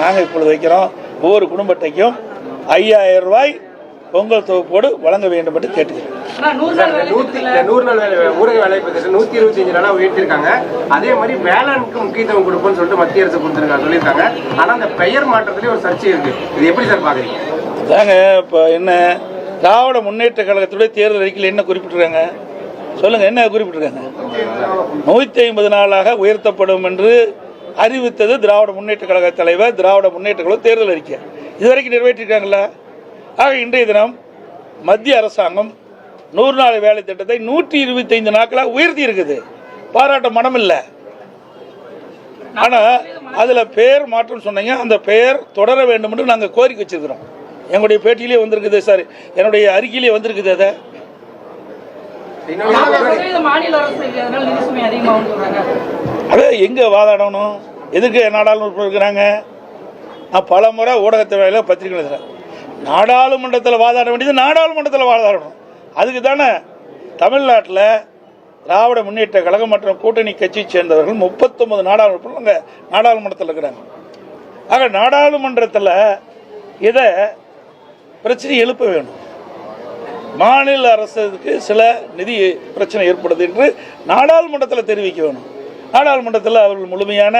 நாங்கள் இப்பொழுது வைக்கிறோம். ஒவ்வொரு குடும்பத்தையும் ஐயாயிரம் ரூபாய் பொங்கல் தொகுப்போடு வழங்க வேண்டும் என்று கேட்டுக்கிறேன். அதே மாதிரி வேளாண்க்கு முக்கியத்துவம் கொடுப்போம்னு சொல்லிட்டு மத்திய அரசு கொடுத்துருக்காங்க சொல்லியிருக்காங்க. ஆனா அந்த பெயர் மாற்றத்திலேயே ஒரு சர்ச்சை இருக்கு. இது எப்படி சார் பாக்குறீங்க? அதாங்க இப்போ என்ன திராவிட முன்னேற்ற கழகத்துடைய தேர்தல் அறிக்கையில் என்ன குறிப்பிட்டிருக்காங்க? சொல்லுங்க என்ன குறிப்பிட்டிருக்காங்க? நூற்றி ஐம்பது நாளாக உயர்த்தப்படும் என்று அறிவித்தது திராவிட முன்னேற்ற கழக தலைவர் திராவிட முன்னேற்ற கழக தேர்தல் அறிக்கை. இதுவரைக்கும் நிறைவேற்றிருக்காங்களா ஆக இன்றைய தினம் மத்திய அரசாங்கம் நூறு நாள் வேலை திட்டத்தை நூற்றி இருபத்தைந்து நாட்களாக உயர்த்தி இருக்குது. பாராட்ட மனம் இல்லை ஆனா அதுல பெயர் மாற்றம் சொன்னீங்க அந்த பெயர் தொடர வேண்டும் என்று நாங்கள் கோரிக்கை வச்சிருக்கிறோம். எங்களுடைய பேட்டியிலே வந்திருக்குது சார் என்னுடைய அறிக்கையிலே வந்திருக்குது அதை. மாநில அரசு அதே எங்கே அது வாதாடணும்? எதுக்கு நாடாளுமன்றம் இருக்கிறாங்க? நான் பல முறை ஊடகத்தை வேலையில பத்திரிகை எழுதுகிறேன் நாடாளுமன்றத்தில் வாதாட வேண்டியது நாடாளுமன்றத்தில் வாதாடணும். அதுக்கு தானே தமிழ்நாட்டில் திராவிட முன்னேற்ற கழகம் மற்றும் கூட்டணி கட்சியை சேர்ந்தவர்கள் முப்பத்தொன்பது நாடாளுமன்றம் அங்கே நாடாளுமன்றத்தில் இருக்கிறாங்க. ஆக நாடாளுமன்றத்தில் இதை பிரச்சனை எழுப்ப வேணும். மாநில அரசுக்கு சில நிதி பிரச்சனை ஏற்படுது என்று நாடாளுமன்றத்தில் தெரிவிக்க வேணும். நாடாளுமன்றத்தில் அவர்கள் முழுமையான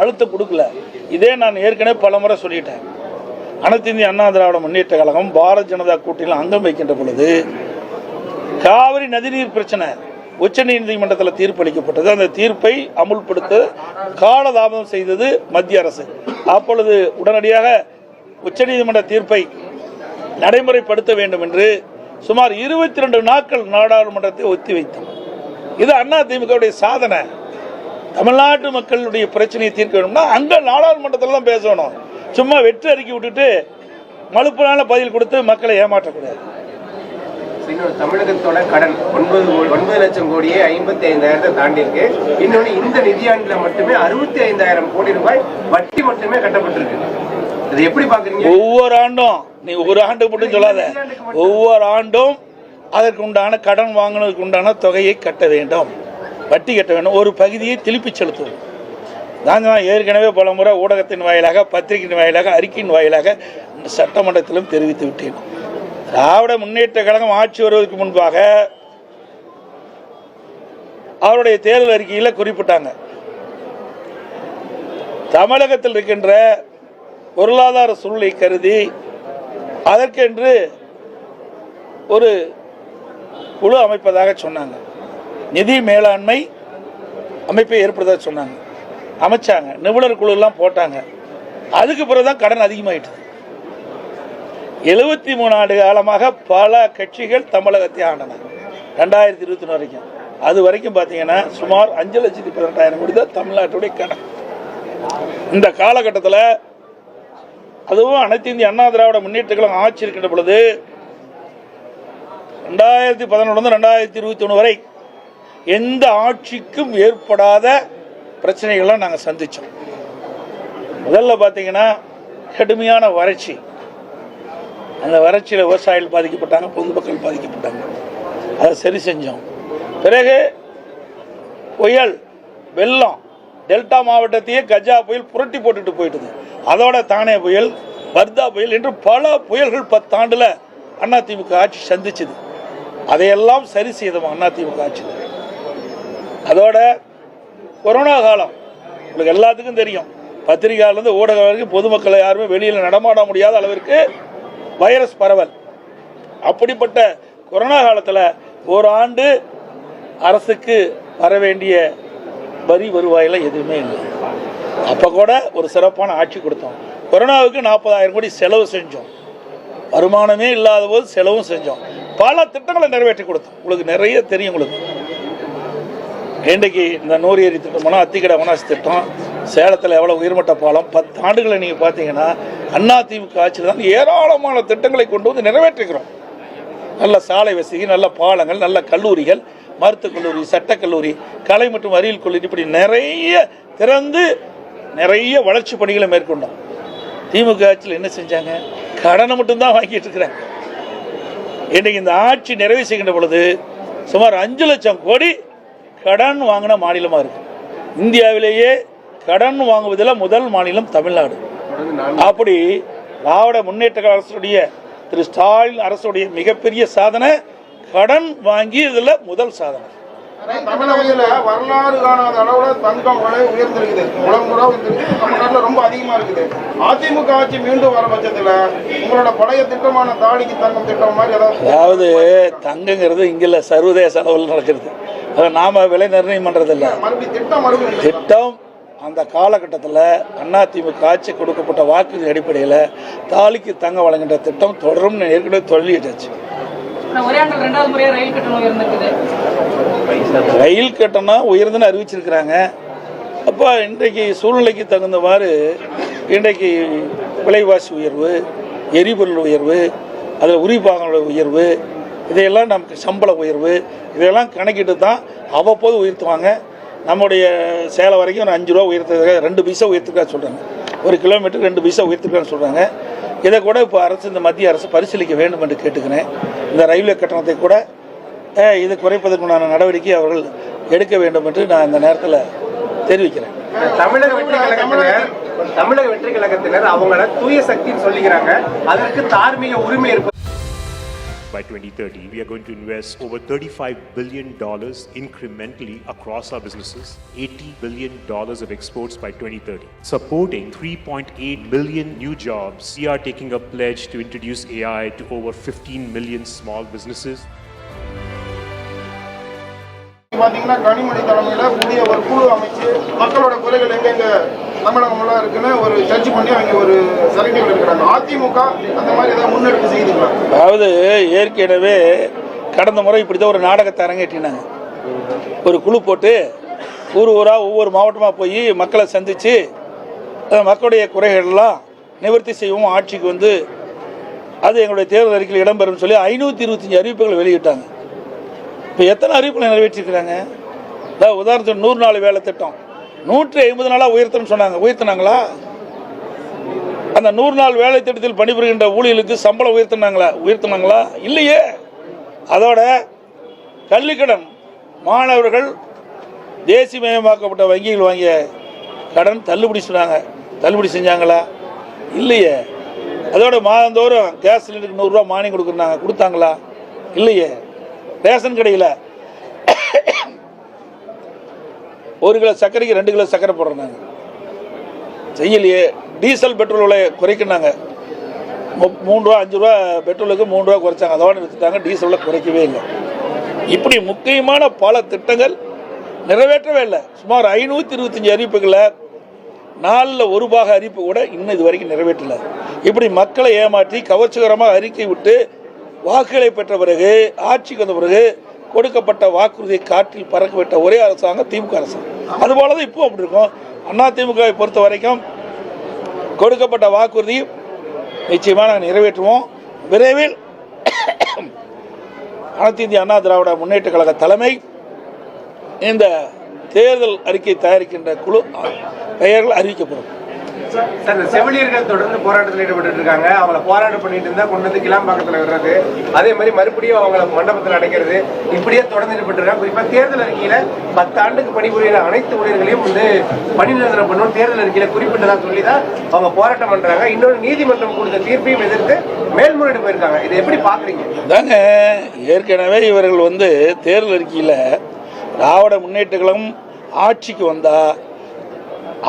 அழுத்தம் கொடுக்கல. இதே நான் ஏற்கனவே பல முறை சொல்லிட்டேன். அனைத்து இந்திய அண்ணா திராவிட முன்னேற்ற கழகம் பாரத் ஜனதா கூட்டணியில் அங்கம் வைக்கின்ற பொழுது காவிரி நதிநீர் பிரச்சனை உச்ச நீதிமன்றத்தில் தீர்ப்பளிக்கப்பட்டது. அந்த தீர்ப்பை அமுல்படுத்த காலதாமதம் செய்தது மத்திய அரசு. அப்பொழுது உடனடியாக உச்சநீதிமன்ற தீர்ப்பை நடைமுறைப்படுத்த வேண்டும் என்று சுமார் இருபத்தி ரெண்டு நாட்கள் நாடாளுமன்றத்தை ஒத்திவைத்தோம். இது அண்ணா சாதனை. தமிழ்நாட்டு மக்களுடைய பிரச்சனையை தீர்க்க வேணும்னா அங்க நாடாளுமன்றத்தில் தான் பேசணும். சும்மா வெற்று அறிக்கை விட்டுட்டு மலுப்பினால பதில் கொடுத்து மக்களை ஏமாற்றக்கூடாது. தமிழகத்தோட கடன். ஒன்பது ஒன்பது லட்சம் கோடியே ஐம்பத்தி ஐந்தாயிரத்தை தாண்டி இருக்கு இன்னொன்னு இந்த நிதியாண்டுல மட்டுமே அறுபத்தி ஐந்தாயிரம் கோடி ரூபாய் வட்டி மட்டுமே கட்டப்பட்டிருக்கு. இது எப்படி பாக்குறீங்க ஒவ்வொரு ஆண்டும் நீ ஒரு ஆண்டு மட்டும் சொல்லாத. ஒவ்வொரு ஆண்டும் அதற்கு உண்டான கடன் வாங்கினதுக்கு உண்டான தொகையை கட்ட வேண்டும். வட்டி கட்ட வேண்டும். ஒரு பகுதியை திருப்பி செலுத்துவது. நான் தான் ஏற்கனவே பல முறை ஊடகத்தின் வாயிலாக பத்திரிகையின் வாயிலாக அறிக்கையின் வாயிலாக சட்டமன்றத்திலும் தெரிவித்து விட்டேன். திராவிட முன்னேற்ற கழகம் ஆட்சி வருவதற்கு முன்பாக அவருடைய தேர்தல் அறிக்கையில் குறிப்பிட்டாங்க. தமிழகத்தில் இருக்கின்ற பொருளாதார சூழ்நிலை கருதி அதற்கென்று ஒரு குழு அமைப்பதாக சொன்னாங்க. நிதி மேலாண்மை அமைப்பை ஏற்படுத்த சொன்னாங்க. அமைச்சாங்க. நிபுணர் குழுலாம் போட்டாங்க. அதுக்கு பிறகு தான் கடன் அதிகமாயிட்டது. எழுபத்தி மூணு ஆண்டு காலமாக பல கட்சிகள் தமிழகத்தை ஆண்டன. ரெண்டாயிரத்தி இருபத்தி வரைக்கும். அது வரைக்கும் பார்த்தீங்கன்னா சுமார் அஞ்சு லட்சத்தி பதினெட்டாயிரம் கோடி தான் தமிழ்நாட்டுடைய கடன். இந்த காலகட்டத்தில் அதுவும் அனைத்து இந்திய அண்ணா திராவிட முன்னேற்றங்களும் ஆட்சி இருக்கின்ற பொழுது ரெண்டாயிரத்தி பதினொன்று ரெண்டாயிரத்தி இருபத்தி ஒன்று வரை எந்த ஆட்சிக்கும் ஏற்படாத பிரச்சனைகள்லாம் நாங்கள் சந்தித்தோம் முதல்ல பார்த்தீங்கன்னா கடுமையான வறட்சி. அந்த வறட்சியில் விவசாயிகள் பாதிக்கப்பட்டாங்க பொதுமக்கள் பாதிக்கப்பட்டாங்க. அதை சரி செஞ்சோம். பிறகு புயல் வெள்ளம் டெல்டா மாவட்டத்தையே கஜா புயல் புரட்டி போட்டுட்டு போயிட்டுது. அதோட தானே புயல் வர்தா புயல் என்று பல புயல்கள் பத்தாண்டில் அதிமுக ஆட்சி சந்திச்சுது. அதையெல்லாம் சரி செய்தோம் அதிமுக ஆட்சி அதோட கொரோனா காலம். உங்களுக்கு எல்லாத்துக்கும் தெரியும். பத்திரிகையிலேருந்து ஊடக வரைக்கும் பொதுமக்களை யாருமே வெளியில் நடமாட முடியாத அளவிற்கு வைரஸ் பரவல். அப்படிப்பட்ட கொரோனா காலத்தில் ஒரு ஆண்டு அரசுக்கு வர வேண்டிய வரி வருவாயில் எதுவுமே இல்லை. அப்போ கூட ஒரு சிறப்பான ஆட்சி கொடுத்தோம். கொரோனாவுக்கு நாற்பதாயிரம் கோடி செலவு செஞ்சோம். வருமானமே இல்லாத போது செலவும் செஞ்சோம். பல திட்டங்களை நிறைவேற்றி கொடுத்தோம். உங்களுக்கு நிறைய தெரியும் உங்களுக்கு. இன்றைக்கு இந்த நூறு ஏரி திட்டம்னா அத்திக்கடை வனாசி திட்டம் சேலத்தில் எவ்வளோ உயர்மட்ட பாலம் பத்து ஆண்டுகளை நீங்கள் பார்த்தீங்கன்னா அண்ணா திமுக ஆட்சியில் தான் ஏராளமான திட்டங்களை கொண்டு வந்து நிறைவேற்றுகிறோம் நல்ல சாலை வசதி நல்ல பாலங்கள் நல்ல கல்லூரிகள் மருத்துவக் கல்லூரி சட்டக்கல்லூரி கலை மற்றும் அறிவியல் கல்லூரி இப்படி நிறைய திறந்து நிறைய வளர்ச்சி பணிகளை மேற்கொண்டோம். திமுக ஆட்சியில் என்ன செஞ்சாங்க? கடனை மட்டும்தான் வாங்கிட்டு இருக்கிறாங்க. இன்றைக்கு இந்த ஆட்சி நிறைவு செய்கின்ற பொழுது சுமார் அஞ்சு லட்சம் கோடி கடன் வாங்கின மாநிலமாக இருக்கு. இந்தியாவிலேயே கடன் வாங்குவதில் முதல் மாநிலம் தமிழ்நாடு. அப்படி திராவிட முன்னேற்ற அரசுடைய திரு ஸ்டாலின் அரசுடைய மிகப்பெரிய சாதனை கடன் வாங்கி இதுல முதல் சாதனை. தமிழகத்துல வரலாறு காணாத அளவுல தங்கம் விலை உயர்ந்திருக்குது. உலகம் கூட உயர்ந்திருக்கு. ரொம்ப அதிகமா இருக்குது. அதிமுக ஆட்சி மீண்டும் வர பட்சத்துல உங்களோட பழைய திட்டமான தாலிக்கு தங்கம் திட்டம் மாதிரி ஏதாவது அதாவது தங்கங்கிறது இங்க சர்வதேச அளவில் நடக்கிறது. நாம விலை நிர்ணயம் பண்றதில்ல. மறுபடியும் திட்டம் அந்த காலகட்டத்தில் அதிமுக ஆட்சி கொடுக்கப்பட்ட வாக்குறுதி அடிப்படையில் தாலிக்கு தங்கம் வழங்குகின்ற திட்டம் தொடரும் ஏற்கனவே உயர்ந்திருக்குது. ரயில் கட்டணம் உயர்ந்துன்னு அறிவிச்சிருக்கிறாங்க. அப்போ இன்றைக்கு சூழ்நிலைக்கு தகுந்தவாறு இன்றைக்கு விலைவாசி உயர்வு எரிபொருள் உயர்வு அதில் உரிபாகங்களோட உயர்வு இதையெல்லாம் நமக்கு சம்பள உயர்வு இதையெல்லாம் கணக்கிட்டு தான் அவ்வப்போது உயர்த்துவாங்க. நம்முடைய சேலை வரைக்கும் ஒரு அஞ்சு ரூபா உயர்த்துறதுக்காக ரெண்டு பைசா உயர்த்துக்கா சொல்கிறாங்க ஒரு கிலோமீட்டருக்கு ரெண்டு பைசா உயர்த்துக்கான்னு சொல்கிறாங்க இதை கூட இப்போ அரசு இந்த மத்திய அரசு பரிசீலிக்க வேண்டும் என்று கேட்டுக்கிறேன். இந்த ரயில்வே கட்டணத்தை கூட இதை இது குறைப்பதற்குண்டான நடவடிக்கை அவர்கள் எடுக்க வேண்டும் என்று நான் இந்த நேரத்தில் தெரிவிக்கிறேன். தமிழக வெற்றி கழகத்தினர் தமிழக வெற்றி கழகத்தினர் அவங்கள தூய சக்தின்னு சொல்லிக்கிறாங்க. அதற்கு தார்மீக உரிமை இருப்பது By 2030, we are going to invest over $35 billion incrementally across our businesses, $80 billion of exports by 2030, supporting 3.8 million new jobs. We are taking a pledge to introduce AI to over 15 million small businesses. பாத்தீங்கன்னா கனிமொழி தலைமையில புதிய ஒரு குழு அமைச்சு மக்களோட குறைகள் எங்கெங்க தமிழகமெல்லாம் இருக்குன்னு ஒரு சர்ச் பண்ணி அவங்க ஒரு செலக்டிவ் எடுக்கிறாங்க. அதிமுக அந்த மாதிரி ஏதாவது முன்னெடுப்பு செய்யுதுங்களா அதாவது ஏற்கனவே கடந்த முறை இப்படி தான் ஒரு நாடகத்தை அரங்கேற்றினாங்க. ஒரு குழு போட்டு ஊர் ஊராக ஒவ்வொரு மாவட்டமாக போய் மக்களை சந்தித்து மக்களுடைய குறைகள்லாம் நிவர்த்தி செய்வோம் ஆட்சிக்கு வந்து அது எங்களுடைய தேர்தல் அறிக்கையில் இடம்பெறும் சொல்லி ஐநூற்றி இருபத்தஞ்சி அறிவிப்புகளை வெளியிட்டாங்க. இப்போ எத்தனை அறிவிப்புகளை நிறைவேற்றிருக்கிறாங்க? அதாவது உதாரணத்துக்கு நூறு நாள் வேலை திட்டம். நூற்றி ஐம்பது நாளாக உயர்த்தணும்னு சொன்னாங்க. உயர்த்தினாங்களா? அந்த நூறு நாள் வேலை திட்டத்தில் பணிபுரிகின்ற ஊழியர்களுக்கு சம்பளம் உயர்த்தினாங்களா? உயர்த்தினாங்களா? இல்லையே. அதோட கல்விக்கடன் மாணவர்கள் தேசியமயமாக்கப்பட்ட வங்கிகள் வாங்கிய கடன் தள்ளுபடி சொன்னாங்க. தள்ளுபடி செஞ்சாங்களா? இல்லையே. அதோட மாதந்தோறும் கேஸ் சிலிண்டருக்கு நூறுரூவா மானியம் கொடுக்குறாங்க. கொடுத்தாங்களா? இல்லையே. ரேஷன் கடையில் ஒரு கிலோ சர்க்கரைக்கு ரெண்டு கிலோ சர்க்கரை போடுறாங்க செய்யலையே. டீசல் பெட்ரோல் விலை குறைக்கினாங்க மூணு ரூபா அஞ்சு ரூபா பெட்ரோலுக்கு மூணு ரூபா குறைச்சாங்க. அதோட விற்றுட்டாங்க டீசலில் குறைக்கவே இல்லை. இப்படி முக்கியமான பல திட்டங்கள் நிறைவேற்றவே இல்லை. சுமார் ஐநூற்றி இருபத்தஞ்சி அறிவிப்புகளை நாலில் ஒரு பாக அறிவிப்பு கூட இன்னும் இது வரைக்கும் நிறைவேற்றல. இப்படி மக்களை ஏமாற்றி கவர்ச்சிகரமாக அறிக்கை விட்டு வாக்குகளை பெற்ற பிறகு ஆட்சிக்கு வந்த பிறகு கொடுக்கப்பட்ட வாக்குறுதியை காற்றில் பறக்க விட்ட ஒரே அரசாங்கம் திமுக அரசாங்கம் அதுபோல தான் இப்போ அப்படி இருக்கும். அண்ணா திமுகவை பொறுத்த வரைக்கும் கொடுக்கப்பட்ட வாக்குறுதி நிச்சயமாக நாங்கள் நிறைவேற்றுவோம். விரைவில் அனைத்து இந்திய அண்ணா திராவிட முன்னேற்ற கழக தலைமை இந்த தேர்தல் அறிக்கை தயாரிக்கின்ற குழு பெயர்கள் அறிவிக்கப்படும். சார் இந்த செவிலியர்கள் தொடர்ந்து போராட்டத்தில் ஈடுபட்டு இருக்காங்க. அவங்கள போராட்டம் பண்ணிட்டு இருந்தா கொண்டு வந்து கிளாம்பாக்கத்தில் விடுறது. அதே மாதிரி மறுபடியும் அவங்கள மண்டபத்தில் அடைக்கிறது. இப்படியே தொடர்ந்து ஈடுபட்டு இருக்காங்க. குறிப்பாக தேர்தல் அறிக்கையில பத்து ஆண்டுக்கு பணிபுரியிற அனைத்து ஊழியர்களையும் வந்து பணி நிரந்தரம் பண்ணணும். தேர்தல் அறிக்கையில குறிப்பிட்டதா சொல்லி தான் அவங்க போராட்டம் பண்றாங்க. இன்னொரு நீதிமன்றம் கொடுத்த தீர்ப்பையும் எதிர்த்து மேல்முறையீடு போயிருக்காங்க. இதை எப்படி பாக்குறீங்க? தாங்க ஏற்கனவே இவர்கள் வந்து தேர்தல் அறிக்கையில் திராவிட முன்னேற்ற கழகம் ஆட்சிக்கு வந்தால்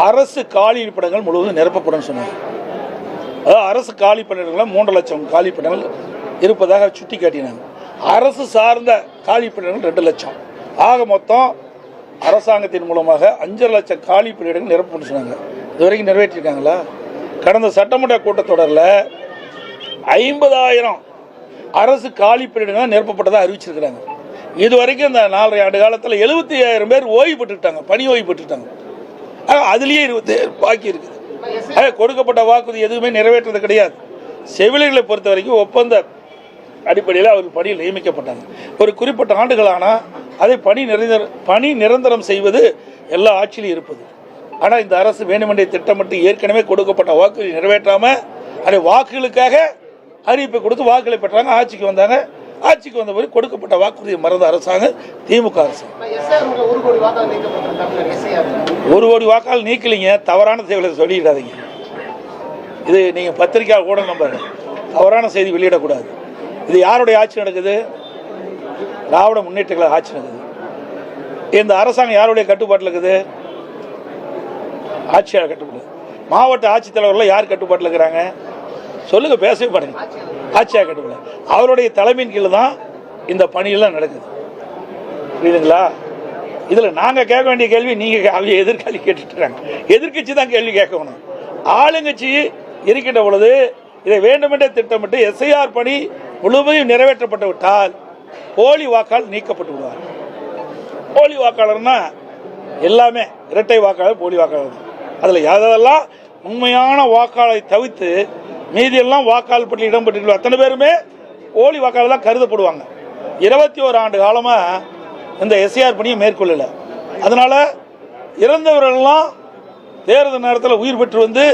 அரசு காலி படங்கள் முழுவதும் நிரப்பப்படும் சொன்னாங்க. அதாவது அரசு காலி பணியிடங்கள் மூன்று லட்சம் காலி பணிகள் இருப்பதாக சுட்டி காட்டினாங்க. அரசு சார்ந்த காலி பணியிடங்கள் ரெண்டு லட்சம். ஆக மொத்தம் அரசாங்கத்தின் மூலமாக அஞ்சரை லட்சம் காலி பணியிடங்கள் நிரப்பப்படும் சொன்னாங்க. இது வரைக்கும் நிறைவேற்றிருக்காங்களா? கடந்த சட்டமன்ற கூட்டத்தொடரில் ஐம்பதாயிரம் அரசு காலி பணியிடங்கள் நிரப்பப்பட்டதாக அறிவிச்சிருக்கிறாங்க. இது வரைக்கும் இந்த நாலரை ஆண்டு காலத்தில் எழுபத்தி ஐயாயிரம் பேர் ஓய்வு பெற்றுட்டாங்க பணி ஓய்வு பெற்றுட்டாங்க அதுலேயே இருபத்தி பாக்கி இருக்குது. ஆக கொடுக்கப்பட்ட வாக்குறுதி எதுவுமே நிறைவேற்றது கிடையாது. செவிலியர்களை பொறுத்த வரைக்கும் ஒப்பந்த அடிப்படையில் அவர்கள் பணியில் நியமிக்கப்பட்டாங்க. ஒரு குறிப்பிட்ட ஆண்டுகள் ஆனால் அதை பணி நிரந்தர பணி நிரந்தரம் செய்வது எல்லா ஆட்சியிலும் இருப்பது. ஆனால் இந்த அரசு வேண்டுமென்றே திட்டமிட்டு ஏற்கனவே கொடுக்கப்பட்ட வாக்குறுதி நிறைவேற்றாமல் அதை வாக்குகளுக்காக அறிவிப்பை கொடுத்து வாக்குகளை பெற்றாங்க ஆட்சிக்கு வந்தாங்க. ஆட்சிக்கு வந்த கொடுக்கப்பட்ட வாக்குறுதியை மறந்த அரசாங்கம் திமுக அரசு. ஒரு கோடி வாக்கால் நீக்கலிங்க. தவறான செயலை சொல்லிடாதீங்க. இது நீங்கள் பத்திரிக்கை கூட நம்ப தவறான செய்தி வெளியிடக்கூடாது. இது யாருடைய ஆட்சி நடக்குது? திராவிட முன்னேற்ற கழக ஆட்சி நடக்குது. இந்த அரசாங்கம் யாருடைய கட்டுப்பாட்டில் இருக்குது? ஆட்சியாளர் கட்டுப்பாடு. மாவட்ட ஆட்சித்தலைவர்கள் யார் கட்டுப்பாட்டில் இருக்கிறாங்க? சொல்லுங்க பேசவே மாட்டேங்க ஆட்சியாக கட்டுப்பாடு அவருடைய தலைமையின் கீழ் தான் இந்த பணியெல்லாம் நடக்குது. புரியுதுங்களா? இதில் நாங்கள் கேட்க வேண்டிய கேள்வி நீங்கள் அவங்க எதிர்காலி கேட்டுட்டுறாங்க. எதிர்கட்சி எதிர்க்கட்சி தான் கேள்வி கேட்கணும். ஆளுங்கட்சி இருக்கின்ற பொழுது இதை வேண்டுமென்றே திட்டமிட்டு எஸ்ஐஆர் பணி முழுமையும் நிறைவேற்றப்பட்டு விட்டால் போலி வாக்கால் நீக்கப்பட்டு விடுவார். போலி வாக்காளர்னா எல்லாமே இரட்டை வாக்காளர் போலி வாக்காளர் அதில் எதெல்லாம் உண்மையான வாக்காளரை தவிர்த்து மீதியெல்லாம் வாக்காளர் பட்டியல் இடம்பெற்றிருக்கிற அத்தனை பேருமே போலி வாக்காளர் தான் கருதப்படுவாங்க. இருபத்தி ஓரு ஆண்டு காலமாக இந்த எஸ்ஆர் பணியை மேற்கொள்ளலை. அதனால் இறந்தவர்கள்லாம் தேர்தல் நேரத்தில் உயிர் பெற்று வந்து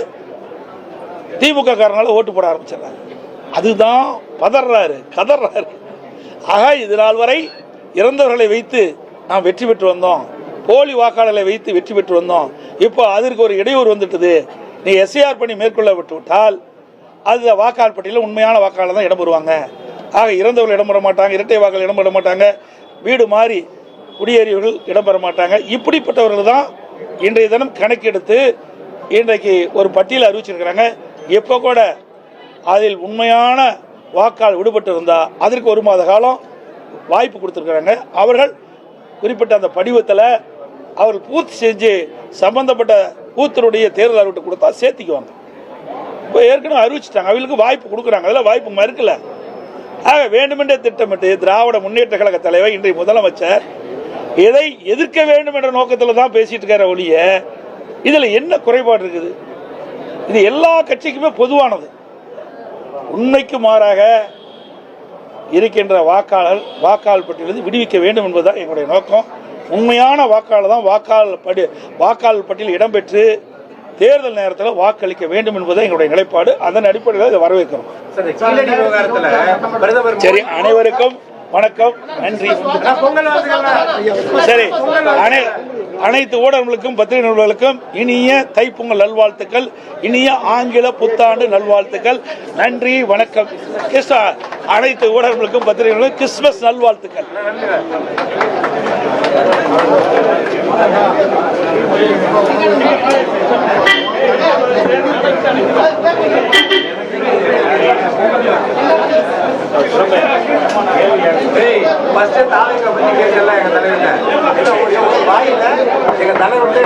திமுக காரனால ஓட்டு போட ஆரம்பிச்சிடறாங்க. அதுதான் பதறாரு கதறாரு. ஆக இது நாள் வரை இறந்தவர்களை வைத்து நாம் வெற்றி பெற்று வந்தோம். போலி வாக்காளர்களை வைத்து வெற்றி பெற்று வந்தோம். இப்போ அதற்கு ஒரு இடையூறு வந்துட்டது. நீ எஸ்ஏஆர் பணி மேற்கொள்ள விட்டு விட்டால் அது வாக்காளர் பட்டியலில் உண்மையான வாக்காளர் தான் இடம் பெறுவாங்க ஆக இறந்தவர்கள் இடம்பெற மாட்டாங்க இரட்டை வாக்காளர் இடம்பெற மாட்டாங்க வீடு மாறி குடியேறியவர்கள் இடம்பெற மாட்டாங்க. இப்படிப்பட்டவர்கள் தான் இன்றைய தினம் கணக்கெடுத்து இன்றைக்கு ஒரு பட்டியல் அறிவிச்சிருக்கிறாங்க. இப்போ கூட அதில் உண்மையான வாக்காளர் விடுபட்டு இருந்தால் அதற்கு ஒரு மாத காலம் வாய்ப்பு கொடுத்துருக்குறாங்க. அவர்கள் குறிப்பிட்ட அந்த படிவத்தில் அவர்கள் பூர்த்தி செஞ்சு சம்பந்தப்பட்ட பூத்தருடைய தேர்தல் அறிவிட்டு கொடுத்தா சேர்த்திக்குவாங்க. இப்போ ஏற்கனவே அறிவிச்சிட்டாங்க. அவங்களுக்கு வாய்ப்பு கொடுக்குறாங்க. அதெல்லாம் வாய்ப்பு மறுக்கல. ஆக வேண்டுமென்றே திட்டமிட்டு திராவிட முன்னேற்ற கழக தலைவர் இன்றைய முதலமைச்சர் எதை எதிர்க்க வேண்டும் என்ற நோக்கத்தில் தான் பேசிட்டு இருக்கிற ஒழிய இதில் என்ன குறைபாடு இருக்குது? இது எல்லா கட்சிக்குமே பொதுவானது. உண்மைக்கு மாறாக இருக்கின்ற வாக்காளர் வாக்காளர் பட்டியலிருந்து விடுவிக்க வேண்டும் என்பதுதான் எங்களுடைய நோக்கம். உண்மையான வாக்காளர் தான் வாக்காளர் படி வாக்காளர் பட்டியலில் இடம்பெற்று தேர்தல் நேரத்தில் வாக்களிக்க வேண்டும் என்பது எங்களுடைய நிலைப்பாடு. அதன் அடிப்படையில் இதை வரவேற்கிறோம். சார், அனைவருக்கும் வணக்கம். நன்றி. சரி அனை அனைத்து ஊடகங்களுக்கும் பத்திரிகை நிறுவனங்களுக்கும் இனிய தைப்பொங்கல் நல்வாழ்த்துக்கள் இனிய ஆங்கில புத்தாண்டு நல்வாழ்த்துக்கள். நன்றி வணக்கம். கிறிஸ்த அனைத்து ஊடகங்களுக்கும் பத்திரிகை கிறிஸ்துமஸ் நல்வாழ்த்துக்கள். ஃபர்ஸ்ட் தாலுகா பத்தி கேட்கல எங்க தலைவர்கிட்ட. வாயில எங்க தலைவர் வந்து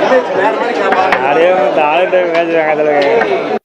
இமேஜ் வேற மாதிரி கேட்பாங்க அதே வந்து ஆளுகிட்ட பேசுறாங்க அதில்